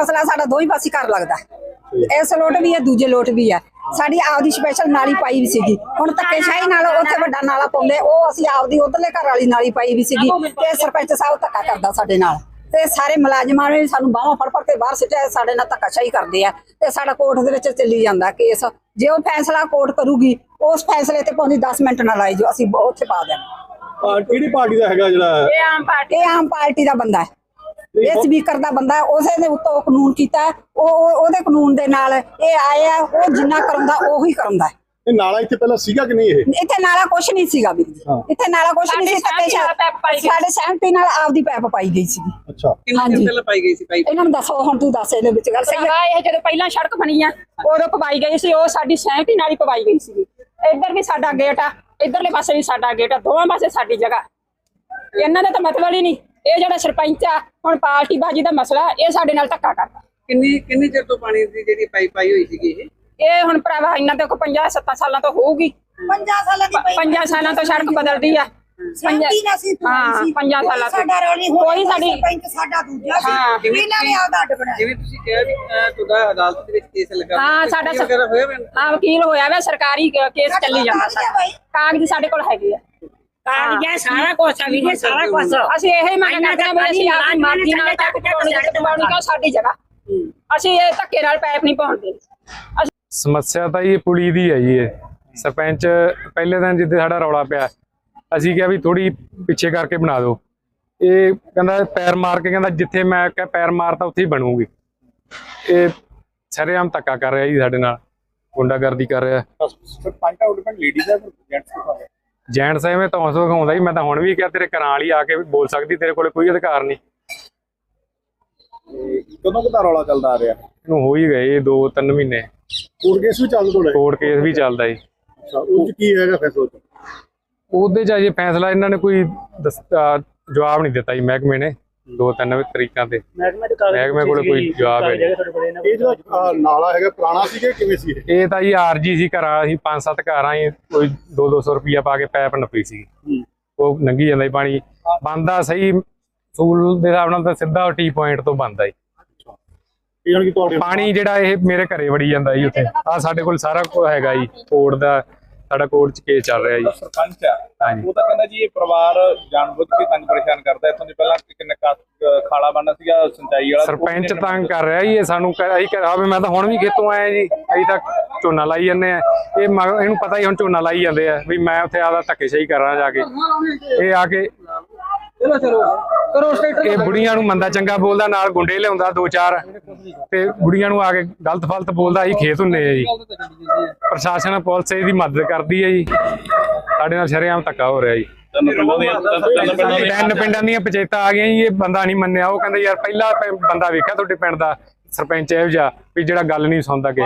ਫਸਲਾ ਸਾਡਾ ਦੋਈ ਪਾਸੇ ਘਰ ਲੱਗਦਾ। ਇਸ ਲੋਟ ਵੀ ਹੈ ਦੂਜੇ ਲੋਟ ਵੀ ਹੈ। ਸਾਡੀ ਆਪਦੀ ਸਪੈਸ਼ਲ ਨਾਲੀ ਪਾਈ ਵੀ ਸੀਗੀ। ਹੁਣ ਧੱਕੇਸ਼ਾਹੀ ਨਾਲ ਉੱਥੇ ਵੱਡਾ ਨਾਲਾ ਪਾਉਂਦੇ ਉਹ ਅਸੀਂ ਆਪਦੀ ਉਧਰਲੇ ਘਰ ਵਾਲੀ ਨਾਲੀ ਪਾਈ ਵੀ ਸੀਗੀ ਤੇ ਸਰਪੰਚ ਸਾਹਿਬ ਧੱਕਾ ਕਰਦਾ ਸਾਡੇ ਨਾਲ। ਤੇ ਸਾਰੇ ਮੁਲਾਜ਼ਮਾਂ ਨੇ ਸਾਨੂੰ ਬਾਹਾਂ ਫੜ ਫੜ ਕੇ ਬਾਹਰ ਸਿੱਟਿਆ ਸਾਡੇ ਨਾਲ ਧੱਕਾਸ਼ਾਹੀ ਕਰਦੇ ਆ। ਤੇ ਸਾਡਾ ਕੋਰਟ ਦੇ ਵਿੱਚ ਚੱਲੀ ਜਾਂਦਾ ਕੇਸ। ਜੇ ਉਹ ਫੈਸਲਾ ਕੋਰਟ ਕਰੂਗੀ ਉਸ ਫੈਸਲੇ ਤੇ ਪਾਉਂਦੀ 10 ਮਿੰਟ ਨਾ ਲਾਈ ਜੋ ਅਸੀਂ ਉੱਥੇ ਪਾ ਦੇਣਾ ਕਿਹੜੀ ਪਾਰਟੀ ਦਾ ਹੈਗਾ ਜਿਹੜਾ ਇਹ ਆਮ ਪਾਰਟੀ। ਇਹ ਆਮ ਪਾਰਟੀ ਦਾ ਬੰਦਾ ਹੈ। ਇਹ ਸਪੀਕਰ ਦਾ ਬੰਦਾ ਉਸੇ ਦੇ ਉੱਤੋਂ ਉਹ ਕਾਨੂੰਨ ਕੀਤਾ ਉਹ ਉਹ- ਉਹਦੇ ਕਾਨੂੰਨ ਦੇ ਨਾਲ ਇਹ ਆਇਆ ਉਹ ਜਿੰਨਾ ਕਰਾਉਂਦਾ ਉਹੀ ਕਰਾਉਂਦਾ। ਇਹ ਨਾਲਾ ਇੱਥੇ ਪਹਿਲਾਂ ਸੀਗਾ ਕਿ ਨਹੀਂ ਇਹ? ਇੱਥੇ ਨਾਲਾ ਕੁਛ ਨਹੀਂ ਸੀਗਾ ਵੀਰ ਜੀ। ਇੱਥੇ ਨਾਲਾ ਕੁਛ ਨਹੀਂ ਸੀ ਪਾਈ ਗਈ। ਸਾਡੇ ਸਹਿਮਤੀ ਨਾਲ ਆਪਦੀ ਪੈਪ ਪਾਈ ਗਈ ਸੀ। ਅੱਛਾ। ਕਿੰਨਾ। ਚਿਰ ਲਪਾਈ ਗਈ ਸੀ ਪਾਈਪ ਇਹਨਾਂ ਨੂੰ ਦੱਸੋ ਹੁਣ ਤੂੰ ਦੱਸ ਇਹਦੇ ਵਿੱਚ ਗੱਲ ਸਹੀ ਹੈ। ਇਹ ਜਦੋਂ ਪਹਿਲਾਂ ਸੜਕ ਬਣੀ ਆ ਉਦੋਂ ਪਵਾਈ ਗਈ ਸੀ ਉਹ ਸਾਡੀ ਸਹਿਮਤੀ ਨਾਲ ਹੀ ਪਵਾਈ ਗਈ ਸੀ। ਇੱਧਰ ਵੀ ਸਾਡਾ ਗੇਟ ਆ ਇੱਧਰਲੇ ਪਾਸੇ ਵੀ ਸਾਡਾ ਗੇਟ ਆ ਦੋਵਾਂ ਪਾਸੇ ਸਾਡੀ ਜਗ੍ਹਾ। ਇਹਨਾਂ ਦਾ ਤਾਂ ਮਤਲਬ ਹੀ ਨਹੀਂ। ਇਹ ਜਿਹੜਾ ਸਰਪੰਚ ਆ ਹੁਣ ਪਾਰਟੀ ਬਾਜੀ ਦਾ ਮਸਲਾ ਇਹ ਸਾਡੇ ਨਾਲ ਧੱਕਾ ਕਰਦਾ। ਕਿੰਨੀ ਕਿੰਨੀ ਚਿਰ ਤੋਂ ਪਾਣੀ ਦੀ ਜਿਹੜੀ ਪਾਈਪ ਪਾਈ ਹੋਈ ਸੀਗੀ ਇਹ? ਇਹ ਹੁਣ ਭਰਾਵਾ ਇਹਨਾਂ ਤੋਂ 50 7 ਸਾਲਾਂ ਤੋਂ ਹੋਊਗੀ। 50 ਸਾਲਾਂ ਦੀ ਪਈ ਪੰਜਾਂ ਸਾਲਾਂ ਤੋਂ ਸੜਕ ਬਦਲਦੀ ਆ। ਸਹਿਮਤੀ ਨਾਲ ਸੀ ਹਾਂ, ਪੰਜਾਂ ਸਾਲਾਂ ਤੋਂ। ਸਾਡਾ ਰੌਲੀ ਕੋਈ ਸਾਡੀ- ਸਰਪੰਚ ਸਾਡਾ ਦੂਜਾ ਹਾਂ, ਸੀ ਇਹਨਾਂ ਨੇ ਆਪਦਾ ਅੱਡ ਬਣਾਇਆ। ਜਿਵੇਂ ਤੁਸੀਂ ਕਿਹਾ ਵੀ ਤੁਹਾਡਾ ਅਦਾਲਤ ਦੇ ਵਿੱਚ ਕੇਸ ਲੱਗਾ ਹਾਂ ਸਾਡਾ ਵਕੀਲ ਹੋਇਆ ਵਾ? ਹਾਂ ਵਕੀਲ ਹੋਇਆ ਵਾ ਸਰਕਾਰੀ ਕੇਸ ਚੱਲੀ ਜਾਂਦਾ। ਕਾਗਜ਼ ਸਾਡੇ ਕੋਲ ਹੈਗੇ ਆ। ਕਾਗਜ਼ਾਂ ਸਾਰਾ ਕੁਝ ਆ ਵੀਰੇ ਸਾਰਾ ਕੁਝ ਅਸੀਂ ਇਹ ਮੰਗ ਕਰਦੇ ਹਾਂ ਵੀ ਅਸੀਂ ਆਪਣੀ ਮਰਜ਼ੀ ਨਾਲ ਤੱਕ ਪਾਉਣੀ ਤੇ ਪਾਉਣੀ ਕਿਉਂ ਸਾਡੀ ਜਗ੍ਹਾ ਅਸੀਂ ਇਹ ਧੱਕੇ ਨਾਲ ਪੈਪ ਨਹੀਂ ਪਾਉਣ ਦੇਣੀ ਅਸੀਂ ਸਮੱਸਿਆ ਤਾਂ ਇਹ ਪੁਲੀ ਦੀ ਹੈ ਜੀ ਇਹ ਸਰਪੰਚ ਪਹਿਲੇ ਦਿਨ ਜਿੱਦੇ ਸਾਡਾ ਰੌਲਾ ਪਿਆ ਅਸੀਂ ਕਿਹਾ ਵੀ ਥੋੜੀ ਪਿੱਛੇ ਕਰਕੇ ਬਣਾ ਦਿਓ ਇਹ ਕਹਿੰਦਾ ਪੈਰ ਮਾਰ ਕੇ ਕਹਿੰਦਾ ਜਿੱਥੇ ਮੈਂ ਕਿਹਾ ਪੈਰ ਮਾਰਤਾ ਉੱਥੇ ਹੀ ਬਣੂਗੀ। ਇਹ ਸਰੇਆਮ ਧੱਕਾ ਕਰ ਰਿਹਾ ਜੀ ਸਾਡੇ ਨਾਲ। ਗੁੰਡਾਗਰਦੀ ਕਰ ਰਿਹਾ। ਸਰਪੰਚ ਦਾ ਡਿਪੈਂਡ ਲੇਡੀਜ਼ ਹੈ ਜੈਂਟਸ ਦਾ ਜੈਂਟ ਸਾਹਿਬ ਮੈਂ ਤਾਂ ਸੋ ਦਿਖਾਉਂਦਾ ਜੀ ਮੈਂ ਤਾਂ ਹੁਣ ਵੀ ਕਿਹਾ ਤੇਰੇ ਘਰਾਂ ਵਾਲੀ ਆ ਕੇ ਬੋਲ ਸਕਦੀ ਤੇਰੇ ਕੋਲੇ ਕੋਈ ਅਧਿਕਾਰ ਨਹੀਂ। ਕਦੋਂ ਕਦਾ ਰੌਲਾ ਚੱਲਦਾ ਆ ਰਿਹਾ? ਇਹਨੂੰ ਹੋ ਹੀ ਗਏ 2-3 ਮਹੀਨੇ। ਕੋਰਟ ਕੇਸ ਵੀ ਚੱਲਦਾ ਤੁਹਾਡੇ? ਕੋਰਟ ਕੇਸ ਵੀ ਚੱਲਦਾ ਜੀ। ਅੱਛਾ ਉਹ 'ਚ ਕੀ ਹੈਗਾ ਫੈਸਲਾ? ਉਹਦੇ ਚ ਅਜੇ ਫੈਸਲਾ ਇਹਨਾਂ ਨੇ ਕੋਈ ਜਵਾਬ ਨਹੀਂ ਦਿੱਤਾ ਜੀ ਮਹਿਕਮੇ ਨੇ। ਦੋ ਤਿੰਨ ਤਰੀਕਾਂ ਤੇ। ਮਹਿਕਮੇ ਕੋਲ ਕੋਈ ਜਵਾਬ ਹੈ। ਇਹ ਜਿਹੜਾ ਅਹ, ਨਾਲਾ ਹੈਗਾ ਪੁਰਾਣਾ ਸੀ ਕਿ ਕਿਵੇਂ ਸੀ ਇਹ? ਇਹ ਤਾਂ ਜੀ ਆਰਜੀ ਸੀ ਘਰਾਂ ਅਸੀਂ ਪੰਜ ਸੱਤ ਘਰਾਂ ਹੀ ਕੋਈ 2-200 ਰੁਪਈਆ ਪਾ ਕੇ ਪੈਪ ਨੱਪੀ ਸੀ ਉਹ ਨੰਗੀ ਜਾਂਦਾ ਸੀ ਪਾਣੀ। ਬੰਦਾ ਸਹੀ ਸੂਲ ਦੇ ਹਿਸਾਬ ਨਾਲ ਤਾਂ ਸਿੱਧਾ ਟੀ ਪੁਆਇੰਟ ਤੋਂ ਬੰਦਾ ਤੁਹਾਡੇ ਪਾਣੀ ਜਿਹੜਾ ਇਹ ਮੇਰੇ ਘਰੇ ਵੜੀ ਜਾਂਦਾ ਜੀ ਉੱਥੇ। ਆ ਸਾਡੇ ਕੋਲ ਸਾਰਾ ਕੁਝ ਹੈਗਾ ਜੀ ਕੋਰਟ ਦਾ ਸਾਡਾ ਕੋਰਟ ਚ ਕੇਸ ਚੱਲ ਰਿਹਾ ਜੀ। ਸਰਪੰਚ ਆ। ਉਹ ਤਾਂ ਕਹਿੰਦਾ ਜੀ ਇਹ ਪਰਿਵਾਰ ਜਾਣਬੁੱਝ ਕੇ ਤੰਗ ਪਰੇਸ਼ਾਨ ਕਰਦਾ ਇੱਥੋਂ ਦੀ ਪਹਿਲਾਂ ਕਿੰਨੇ ਕਾ ਖਾਲਾ ਬਣਨਾ ਸੀਗਾ ਸਿੰਚਾਈ ਵਾਲਾ ਸਰਪੰਚ ਤੰਗ ਕਰ ਰਿਹਾ ਜੀ ਇਹ ਸਾਨੂੰ ਕਹਿ- ਅਸੀਂ ਕਿਹਾ ਵੀ ਮੈਂ ਤਾਂ ਹੁਣ ਵੀ ਖੇਤੋਂ ਆਇਆ ਜੀ ਅਸੀਂ ਤਾਂ ਝੋਨਾ ਲਾਈ ਜਾਂਦੇ ਆ। ਇਹ ਇਹਨੂੰ ਪਤਾ ਹੀ ਹੁਣ ਝੋਨਾ ਲਾਈ ਜਾਂਦੇ ਆ ਵੀ ਮੈਂ ਉੱਥੇ ਆਦਾ ਧੱਕੇਸ਼ਾਹੀ ਕਰਾਂ ਜਾ ਕੇ। ਇਹ ਆ ਕੇ ਚਲੋ ਚਲੋ ਕਰੋ ਇਹ ਬੁੜੀਆਂ ਨੂੰ ਮੰਦਾ ਚੰਗਾ ਬੋਲਦਾ ਨਾਲ ਗੁੰਡੇ ਲਿਆਉਂਦਾ ਦੋ ਚਾਰ ਤੇ ਬੁੜੀਆਂ ਨੂੰ ਆ ਕੇ ਗਲਤ ਫਲਤ ਬੋਲਦਾ ਅਸੀਂ ਖੇਤ ਹੁੰਦੇ ਆ ਜੀ। ਪ੍ਰਸ਼ਾਸਨ ਪੁਲਿਸ ਇਹਦੀ ਮਦਦ ਕਰਦੀ ਹੈ ਜੀ। ਸਾਡੇ ਨਾਲ ਸ਼ਰੇਆਮ ਧੱਕਾ ਹੋ ਰਿਹਾ ਜੀ। ਤਿੰਨ ਪਿੰਡਾਂ ਦੀਆਂ ਤਿੰਨ ਪਿੰਡਾਂ ਦੀਆਂ ਤਿੰਨ ਪਿੰਡਾਂ ਦੀਆਂ ਪੰਚਾਇਤਾਂ ਆ ਗਈਆਂ ਜੀ ਇਹ ਬੰਦਾ ਨਹੀਂ ਮੰਨਿਆ। ਉਹ ਕਹਿੰਦੇ ਯਾਰ ਪਹਿਲਾ ਪ- ਬੰਦਾ ਵੇਖਿਆ ਤੁਹਾਡੇ ਪਿੰਡ ਦਾ ਸਰਪੰਚ ਇਹੋ ਜਿਹਾ ਵੀ ਜਿਹੜਾ ਗੱਲ ਨਹੀਂ ਸੁਣਦਾ ਦੀ।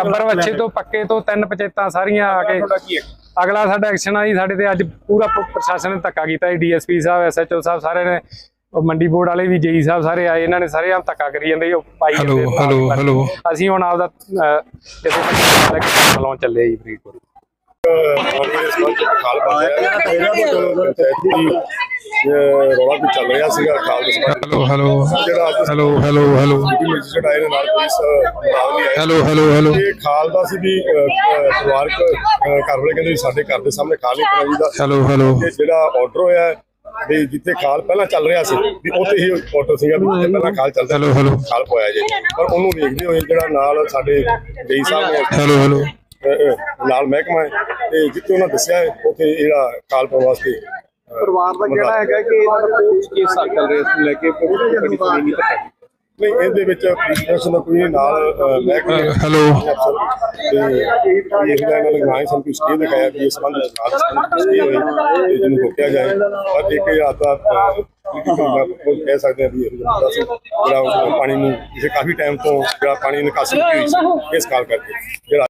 ਅੱਬਰ ਵੱਛੇ ਤੋਂ ਪੱਕੇ ਤੋਂ ਤਿੰਨ ਪੰਚਾਇਤਾਂ ਸਾਰੀਆਂ ਆ ਕੇ ਤੁਹਾਡਾ ਕੀ ਹੈ? ਅਗਲਾ ਸਾਡਾ ਐਕਸ਼ਨ ਆ ਜੀ ਸਾਡੇ ਤੇ ਅੱਜ ਪੂਰਾ ਪ- ਪ੍ਰਸ਼ਾਸਨ ਨੇ ਧੱਕਾ ਕੀਤਾ ਜੀ ਡੀਐਸਪੀ ਸਾਹਿਬ ਐਸਐਚਓ ਸਾਹਿਬ ਸਾਰਿਆਂ ਨੇ ਉਹ ਮੰਡੀ ਬੋਰਡ ਵਾਲੇ ਵੀ ਜੇਈ ਸਾਹਿਬ ਸਾਰੇ ਆਏ ਇਹਨਾਂ ਨੇ ਸਾਰੇ ਆਪ ਧੱਕਾ ਕਰੀ ਜਾਂਦੇ ਉਹ ਪਾਈ ਹੈਲੋ, ਜਾਂਦੇ ਹੈਲੋ, ਹੈਲੋ। ਅਸੀਂ ਹੁਣ ਆਪਦਾ ਅਹ, ਜਿੱਥੇ ਤੱਕ ਲਾਉਣ ਚੱਲੇ ਜੀ ਫਰੀਦਕੋਟ। ਪਾਣੀ ਦੇ ਸੰਬੰਧ ਵਿੱਚ ਖਾਲ ਬਣ ਰਿਹਾ ਹੈ ਇਹਨਾਂ ਕੋਲ ਪੰਚਾਇਤ ਦੀ ਅਹ, ਰੌਲਾ ਵੀ ਚੱਲ ਰਿਹਾ ਸੀਗਾ ਖਾਲ ਦੇ ਸੰਬੰਧ ਹੈਲੋ ਹੈਲੋ ਜਿਹੜਾ ਅੱਜ ਹੈਲੋ ਹੈਲੋ ਹੈਲੋ ਮੈਜਿਸਟਰੇਟ ਆਏ ਨੇ ਨਾਲ ਪੁਲਿਸ ਨਾਲ ਵੀ ਆਏ ਹੈਲੋ ਹੈਲੋ ਹੈਲੋ ਇਹ ਖਾਲ ਦਾ ਸੀ ਵੀ ਪਰਿਵਾਰਕ ਵਾਲੇ ਕਹਿੰਦੇ ਸਾਡੇ ਘਰ ਦੇ ਸਾਹਮਣੇ ਖਾਲ ਨਹੀਂ ਪਾਉਣਾ ਚਾਹੀਦਾ ਹੈਲੋ ਹੈਲੋ ਜਿਹੜਾ ਆਰਡਰ ਹੋਇਆ ਵੀ ਜਿੱਥੇ ਖਾਲ ਪਹਿਲਾਂ ਚੱਲ ਰਿਹਾ ਸੀ ਵੀ ਉੱਥੇ ਹੀ ਆਰਡਰ ਸੀਗਾ ਵੀ ਜਿੱਥੇ ਪਹਿਲਾਂ ਖਾਲ ਚੱਲਦਾ ਹੈਲੋ ਹੈਲੋ ਖਾਲ ਪਾਇਆ ਜੇ ਪਰ ਉਹਨੂੰ ਵੇਖਦੇ ਹੋਏ ਜਿਹੜਾ ਨਾਲ ਸਾਡੇ ਜਈ ਸਾਹਿਬ ਨੇ ਹੈਲੋ ਹੈਲੋ ਨਾਲ ਮਹਿਕਮਾ ਹੈ ਤੇ ਜਿੱਥੇ ਉਹਨਾਂ ਦੱਸਿਆ ਹੈ ਉੱਥੇ ਜਿਹੜਾ ਖਾਲ ਪਾਉਣ ਵਾਸਤੇ ਅਹ, ਪਰਿਵਾਰ ਦਾ ਕਹਿਣਾ ਹੈਗਾ ਕਿ ਇਹਨਾਂ ਦਾ ਕੋਰਟ ਕੇਸ ਚੱਲ ਰਿਹਾ ਇਸ ਨੂੰ ਲੈ ਕੇ? ਕੋਈ ਨਹੀਂ ਤੱਕ ਨਹੀਂ ਇਹਦੇ ਵਿੱਚ ਪ੍ਰਸ਼ਾਸਨ ਦਾ ਕੋਈ ਨਾਲ ਮਹਿਕਮੇ ਹੈਲੋ। ਤੇ ਇਹ ਜਿਹੜਾ ਇਹਨਾਂ ਨੇ ਨਾ ਹੀ ਸਾਨੂੰ ਕੋਈ ਸਟੇ ਦਿਖਾਇਆ ਵੀ ਇਸ ਸੰਬੰਧ ਵਿੱਚ ਨਾਲ ਸਟੇ ਹੋਏ ਤੇ ਜਿਹਨੂੰ ਰੋਕਿਆ ਜਾਏ ਪਰ ਇੱਕ ਹਜ਼ਾਰ ਦਾ ਕਹਿ ਸਕਦੇ ਆ ਵੀ ਇਹ ਜਿਹੜਾ ਪਾਣੀ ਨੂੰ ਕਿਸੇ ਕਾਫੀ ਟਾਈਮ ਤੋਂ ਜਿਹੜਾ ਪਾਣੀ ਨਿਕਾਸੀ ਕੀਤੀ ਹੋਈ ਇਸ ਕਾਲ ਕਰਕੇ ਜਿਹੜਾ